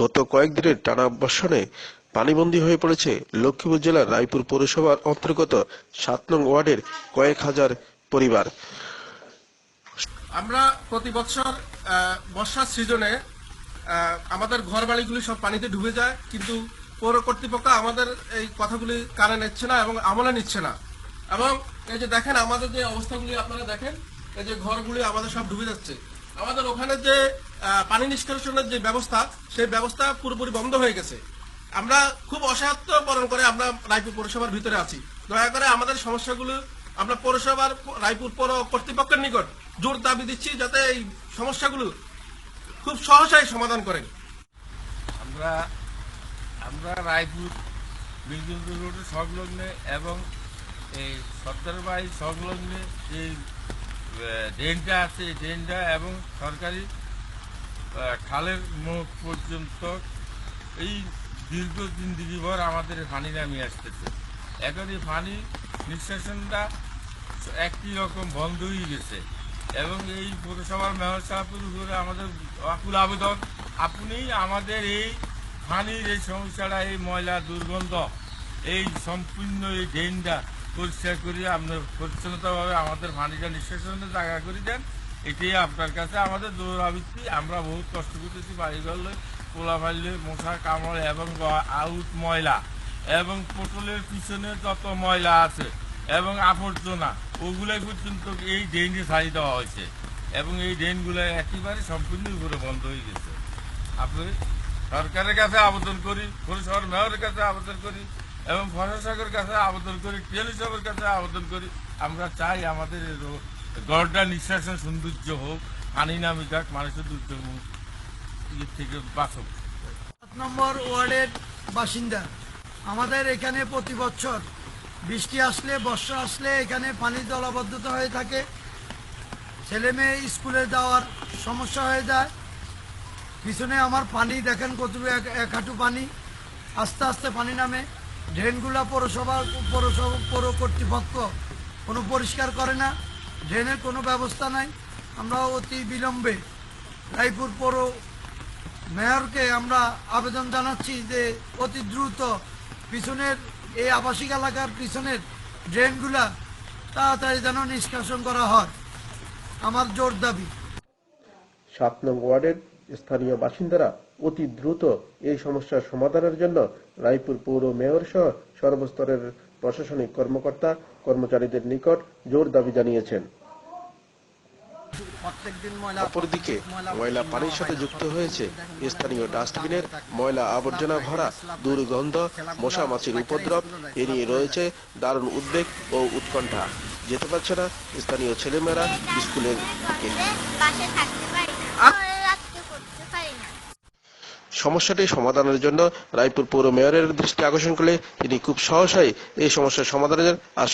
গত কয়েকদিনের টানা বর্ষণে পানিবন্দী হয়ে পড়েছে লক্ষ্মীপুর জেলার রায়পুর পৌরসভার অন্তর্গত সাত নং ওয়ার্ডের কয়েক হাজার পরিবার। আমরা প্রতি বছর বর্ষার সিজনে আমাদের ঘর বাড়িগুলি সব পানিতে ডুবে যায়, কিন্তু পৌর কর্তৃপক্ষ আমাদের এই কথাগুলি কানে নিচ্ছে না এবং আমলে নিচ্ছে না। এবং এই যে দেখেন, আমাদের যে অবস্থাগুলি আপনারা দেখেন, এই যে ঘরগুলি আমাদের সব ডুবে যাচ্ছে। আমাদের ওখানে যে পানি নিষ্কাশনের যে ব্যবস্থা সেই ব্যবস্থা পুরোপুরি বন্ধ হয়ে গেছে। আমরা খুব অসহায়ত্ব বরণ করে আমরা রায়পুর পৌরসভার ভিতরে আছি। দয়া করে আমাদের সমস্যাগুলো আমরা পৌরসভার রায়পুর পৌর কর্তৃপক্ষের নিকট জোর দাবি দিচ্ছি যাতে এই সমস্যাগুলো খুব সহসাই সমাধান করেন। আমরা আমরা রায়পুর বিদ্যুৎ রোডের সংলগ্নে এবং এই সত্তরবাই সংলগ্নে আহ, ড্রেনটা আছে ড্রেনটা এবং সরকারি খালের মুখ পর্যন্ত এই দীর্ঘ জিন্দিগিভর আমাদের পানি নামিয়ে আসতেছে। এখন এই পানি নিঃশাসনটা একই রকম বন্ধ হয়ে গেছে এবং এই পৌরসভার মেয়র সাহেবের উপরে আমাদের আকুল আবেদন, আপনি আমাদের এই পানির এই সমস্যাটা, এই ময়লা দুর্গন্ধ, এই সম্পূর্ণ এই ড্রেনটা পরিষ্কার করে আপনার পরিচ্ছন্নতাভাবে আমাদের পানিটা নিঃশ্বাসনের জায়গা করে দেন। এটাই আপনার কাছে আমাদের দৌড়াবৃত্তি। আমরা বহুত কষ্ট করতেছি বাড়ি করলে পোলা মারলে মশা কামড় এবং আউট ময়লা এবং পটলের পিছনে যত ময়লা আছে এবং আবর্জনা, ওগুলাই পর্যন্ত এই ড্রেনে ছাড়ি দেওয়া হয়েছে এবং এই ড্রেনগুলো একেবারে সম্পূর্ণ উপরে বন্ধ হয়ে গেছে। আপনি সরকারের কাছে আবেদন করি পৌরসভার মেয়রের কাছে আবেদন করি এবং প্রশাসকের কাছে আবেদন করি টিএলই সাহেবের কাছে আবেদন করি। আমরা চাই আমাদের গড়টা নিঃশ্বাসের সৌন্দর্য হোক, পানি নামি যাক, মানুষের দুর্যোগ ইয়ে থেকে বাঁচক। সাত নম্বর ওয়ার্ডের বাসিন্দা, আমাদের এখানে প্রতি বছর বৃষ্টি আসলে, বর্ষা আসলে, এখানে পানি জলাবদ্ধতা হয়ে থাকে। ছেলে মেয়ে স্কুলে যাওয়ার সমস্যা হয়ে যায়। পিছনে আমার পানি, দেখেন কতটুকু এক হাঁটু পানি, আস্তে আস্তে পানি নামে। ড্রেনগুলা পৌরসভা পৌরসভা, পৌর কর্তৃপক্ষ কোনো পরিষ্কার করে না। ড্রেনের কোনো ব্যবস্থা নাই। আমরা অতি বিলম্বে রায়পুর পৌর মেয়রকে আমরা আবেদন জানাচ্ছি যে অতি দ্রুত পিছনের এই আবাসিক এলাকার পিছনের ড্রেনগুলা তাড়াতাড়ি যেন নিষ্কাশন করা হয়। আমার জোর দাবি। সাত নং ওয়ার্ডের স্থানীয় বাসিন্দারা অতি দ্রুত এই সমস্যার সমাধানের জন্য রায়পুর পৌর মেয়র সহ সর্বস্তরের প্রশাসনিক কর্মকর্তা কর্মচারীদের নিকট জোর দাবি জানিয়েছেন। অপরদিকে ময়লা পানির সাথে যুক্ত হয়েছে স্থানীয় ডাস্টবিনের ময়লা আবর্জনা ভরা দুর্গন্ধ মশা মাছির উপদ্রব এ নিয়ে রয়েছে দারুণ উদ্বেগ ও উৎকণ্ঠা। যেতে পারছে না স্থানীয় ছেলেমেয়েরা স্কুলের দিকে বাসে থাকতে পারি না ঘরে রাখতে করতে পারি না সমস্যাটি সমাধানের জন্য রায়পুর পৌর মেয়রের দৃষ্টি আকর্ষণ করলে তিনি খুব সহসাই এই সমস্যার সমাধানের আশ্বাস